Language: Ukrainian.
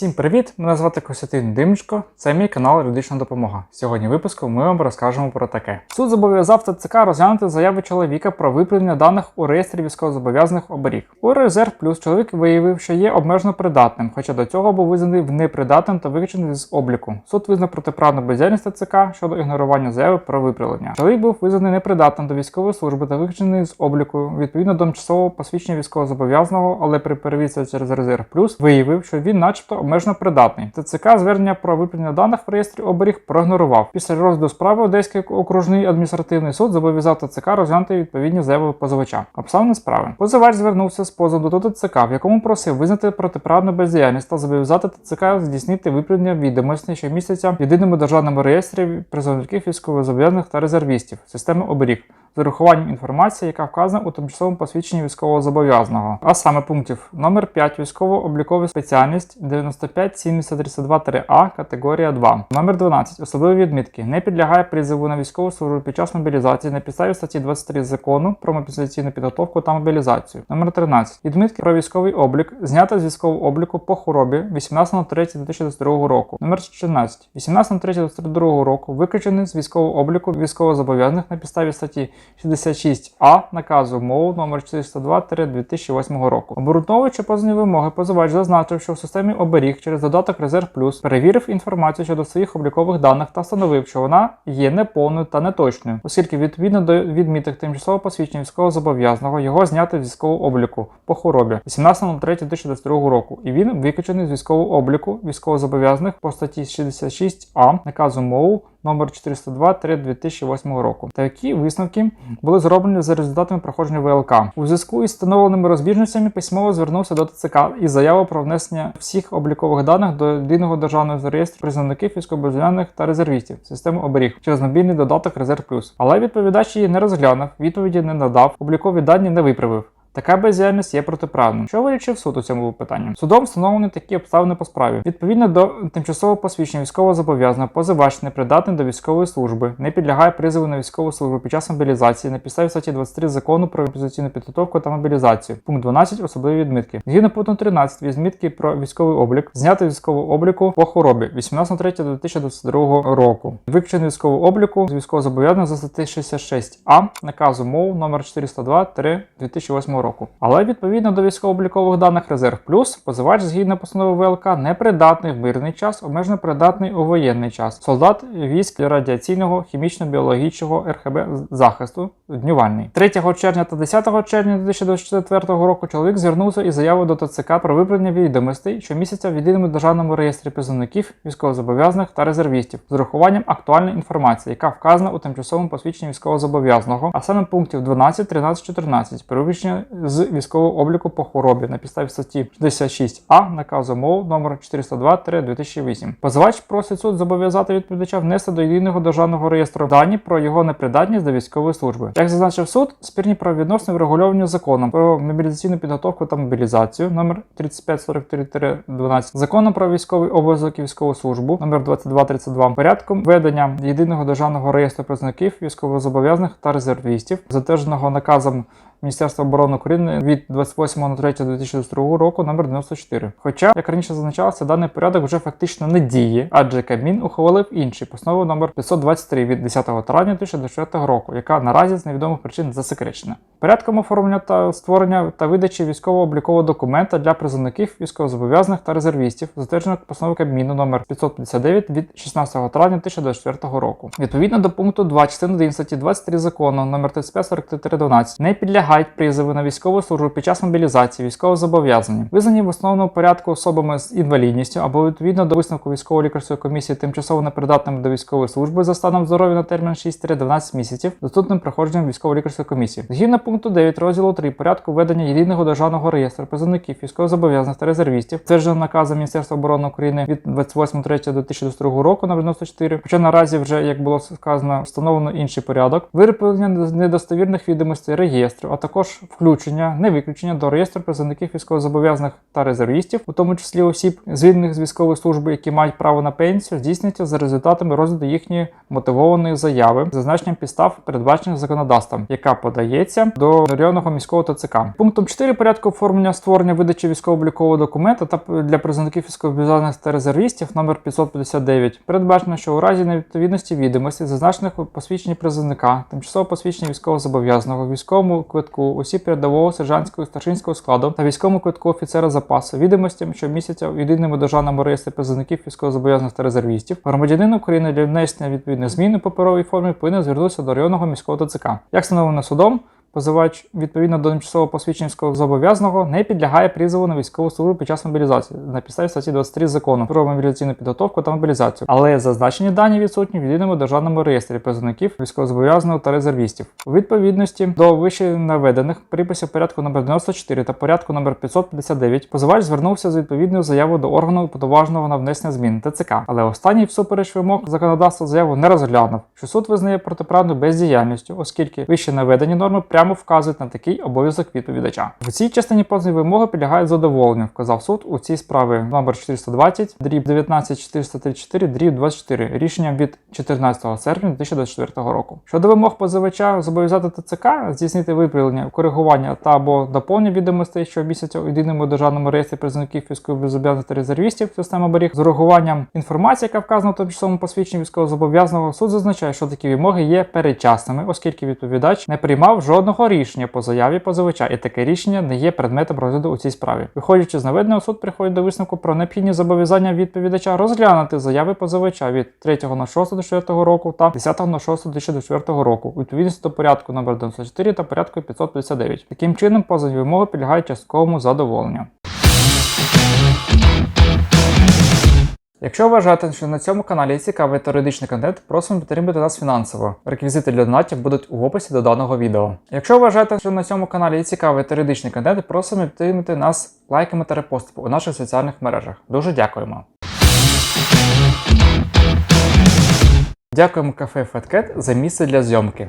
Всім привіт! Мене звати Костянтин Димчко. Це мій канал Юридична допомога. Сьогодні випуску ми вам розкажемо про таке. Суд зобов'язав ТЦК розглянути заяви чоловіка про виправлення даних у реєстрі військовозобов'язаних оберіг. У резерв плюс чоловік виявив, що є обмежено придатним, хоча до цього був визнаний в непридатним та виключений з обліку. Суд визнав протиправну бездіяльність ТЦК щодо ігнорування заяви про виправлення. Чоловік був визнаний непридатним до військової служби та виключений з обліку відповідно до тимчасового посвідчення військовозобов'язаного, але при перевірці через резерв плюс виявив, що він, начебто, обмежено придатний. ТЦК звернення про виправлення даних в реєстрі оберіг проігнорував. Після розгляду справи Одеський окружний адміністративний суд зобов'язав ТЦК розглянути відповідні заяви позивача. Обставини справи. Позивач звернувся з позовом до ТЦК, в якому просив визнати протиправну бездіяльність та зобов'язати ТЦК здійснити виправлення відомостей щомісяця в єдиному державному реєстрі призовників військовозобов'язаних та резервістів системи оберіг з урахуванням інформації, яка вказана у тимчасовому посвідченні військового зобов'язаного, а саме пунктів номер 5 військово-облікова спеціальність 95-7032-А категорія 2, номер 12 особливі відмітки не підлягає призову на військову службу під час мобілізації на підставі статті 23 закону про мобілізаційну підготовку та мобілізацію. Номер 13 відмітки про військовий облік знято з військового обліку по хворобі 18.03.2022 року. Номер 14 18.03.2022 року виключений з військового обліку військовозобов'язаних на підставі статті 66А наказу МОУ номер 402-2008 року. Обґрунтовуючи позовні вимоги, позивач зазначив, що в системі оберіг через додаток Резерв Плюс перевірив інформацію щодо своїх облікових даних та встановив, що вона є неповною та неточною, оскільки відповідно до відміток тимчасового посвідчення військовозобов'язаного його зняти з військового обліку по хворобі 18.03.2022 року, і він виключений з військового обліку військовозобов'язаних по статті 66А наказу МОУ номер 402 2008 року. Такі висновки були зроблені за результатами проходження ВЛК. У зв'язку із встановленими розбіжностями письмово звернувся до ТЦК із заявою про внесення всіх облікових даних до єдиного державного реєстру призовників військовоблюваних та резервістів системи оберіг через мобільний додаток Резерв Плюс. Але відповідач її не розглянув, відповіді не надав, облікові дані не виправив. Така бездіяльність є протиправною. Що вирішив суд у цьому питанні? Судом встановлені такі обставини по справі. Відповідно до тимчасового посвідчення військового зобов'язаного, позивач непридатний до військової служби, не підлягає призову на військову службу під час мобілізації на підставі статті 23 закону про мобілізаційну підготовку та мобілізацію. Пункт 12 особливі відмітки. Згідно пункту 13 відмітки про військовий облік, знято військового обліку по хворобі 18.03.2022 року. Виключений військового обліку з військовозобов'язаного за статті 66А наказу МОУ номер 402 2008 року. Але відповідно до військово-облікових даних Резерв Плюс, позивач згідно постанови ВЛК непридатний в мирний час, обмежено придатний у воєнний час. Солдат військ радіаційного, хімічно-біологічного РХБ захисту днювальний. 3 червня та 10 червня 2024 року чоловік звернувся із заявою до ТЦК про виправлення відомостей щомісяця в єдиному державному реєстрі призовників, військовозобов'язаних та резервістів з урахуванням актуальної інформації, яка вказана у тимчасовому посвідченні військовозобов'язаного, а саме пунктів 12, 13, 14, перевищення з військового обліку по хворобі на підставі статті 66А наказу МОУ номер 402-2008. Позивач просить суд зобов'язати відповідача внести до єдиного державного реєстру дані про його непридатність до військової служби. Як зазначив суд, спірні правовідносини врегульовані законом про мобілізаційну підготовку та мобілізацію номер 3543-12, законом про військовий обов'язок і військову службу номер 2232, порядком ведення єдиного державного реєстру призовників військовозобов'язаних та резервістів, затвердженого наказом Міністерства оборони України від 28.03.2022 року номер 94. Хоча, як раніше зазначалося, даний порядок вже фактично не діє, адже Кабмін ухвалив інший постанову номер 523 від 10 травня 2024 року, яка наразі з невідомих причин засекречена. Порядком оформлення та створення та видачі військово-облікового документа для призовників військовозобов'язаних та резервістів, затвердженого постановою Кабміну номер 559 від 16 травня 2024 року. Відповідно до пункту 2 частини 1 статті 23 закону номер 3543-12 не підлягають призову на військову службу під час мобілізації військовозобов'язані, визнані в основному порядку особами з інвалідністю або відповідно до висновку військово-лікарської комісії тимчасово непридатними до військової служби за станом здоров'я на термін 6-12 місяців, доступним проходженням військово-лікарської комісії. Згідно пункту 9 розділу 3 порядку ведення єдиного державного реєстру призовників військовозобов'язаних та резервістів, стверджено наказом Міністерства оборони України від 28.03.2022 року на 94, хоча наразі вже, як було сказано, встановлено інший порядок, вироблення недостовірних відомостей реєстру, а також включення, не виключення до реєстру призовників військовозобов'язаних та резервістів, у тому числі осіб, звільнених з військової служби, які мають право на пенсію, здійснюється за результатами розгляду їхньої мотивованої заяви зазначенням підстав, передбачених законодавством, яка подається до районного міського ТЦК. Пунктом 4 порядку оформлення створення видачі військово-облікового документа та для призовників військовозобов'язаних та резервістів номер 559 передбачено, що у разі невідповідності відомостей, зазначених у посвідченні призовника, тимчасово посвідчення військовозобов'язаного, військовому квитку, осіб рядового, сержантського, старшинського складу та військовому квитку офіцера запасу, відомостям, що місяця у єдиному державному реєстрі призовників військовозобов'язаних та резервістів, громадянин України для внесення відповідних змін у паперовій формі повинен звернутися до районного міського ТЦК. Як встановлено судом, Позивач відповідно до тимчасово посвідченського зобов'язаного не підлягає призову на військову службу під час мобілізації на підставі статті 23 закону про мобілізаційну підготовку та мобілізацію, але зазначені дані відсутні в єдиному державному реєстрі призовників військовозобов'язаного та резервістів. У відповідності до вище наведених приписів порядку номер 94 та порядку номер 559 позивач звернувся з відповідною заявою до органу повноваженого на внесення змін ТЦК, але останній всупереч вимог законодавства заяву не розглянув, що суд визнає протиправну бездіяльністю, оскільки вище наведені норми прямо вказують на такий обов'язок відповідача. В цій частині позові вимоги підлягають задоволенню, вказав суд у цій справі номер 420, дріб 19434, дріб 24, рішенням від 14 серпня 2024 року. Щодо вимог позивача зобов'язати ТЦК здійснити виправлення, коригування та або доповнення відомостей щомісяця у єдиному державному реєстрі призовників військовозобов'язаних та резервістів системи оберіг з урахуванням інформації, яка вказана в тимчасовому посвідченні військовозобов'язаного, суд зазначає, що такі вимоги є передчасними, оскільки відповідач не приймав жодного рішення по заяві позивача, і таке рішення не є предметом розгляду у цій справі. Виходячи з наведеного, суд приходить до висновку про необхідні зобов'язання відповідача розглянути заяви позивача від 3.06.24 року та 10.06.2024 року відповідності до порядку номер 94 та порядку 559. Таким чином, позовні вимоги підлягають частковому задоволенню. Якщо вважаєте, що на цьому каналі є цікавий теоретичний контент, просимо підтримати нас фінансово. Реквізити для донатів будуть у описі до даного відео. Якщо вважаєте, що на цьому каналі є цікавий теоретичний контент, просимо підтримати нас лайками та репостами у наших соціальних мережах. Дуже дякуємо. Дякуємо кафе Фаткет за місце для зйомки.